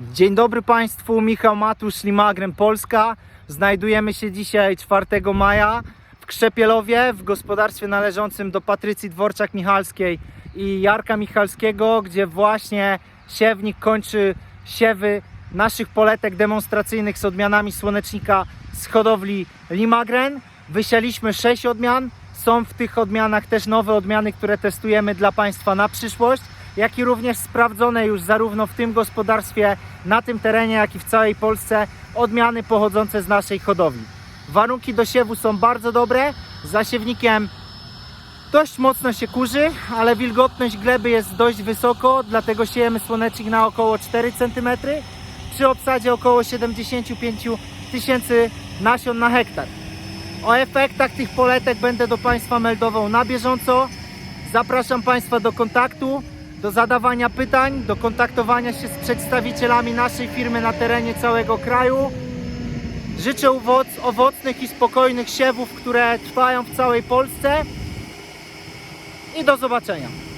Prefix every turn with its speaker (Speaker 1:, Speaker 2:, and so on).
Speaker 1: Dzień dobry Państwu, Michał Matusz, Limagrem Polska. Znajdujemy się dzisiaj 4 maja w Krzepielowie, w gospodarstwie należącym do Patrycji Dworczak-Michalskiej i Jarka Michalskiego, gdzie właśnie siewnik kończy siewy naszych poletek demonstracyjnych z odmianami słonecznika z hodowli Limagren. Wysialiśmy 6 odmian. Są w tych odmianach też nowe odmiany, które testujemy dla Państwa na przyszłość, jak i również sprawdzone już zarówno w tym gospodarstwie, na tym terenie, jak i w całej Polsce odmiany pochodzące z naszej hodowli. Warunki do siewu są bardzo dobre. Za siewnikiem dość mocno się kurzy, ale wilgotność gleby jest dość wysoko, dlatego siejemy słonecznik na około 4 cm przy obsadzie około 75 tysięcy nasion na hektar. O efektach tych poletek będę do Państwa meldował na bieżąco. Zapraszam Państwa do kontaktu, do zadawania pytań, do kontaktowania się z przedstawicielami naszej firmy na terenie całego kraju. Życzę owoc, owocnych i spokojnych siewów, które trwają w całej Polsce. I do zobaczenia.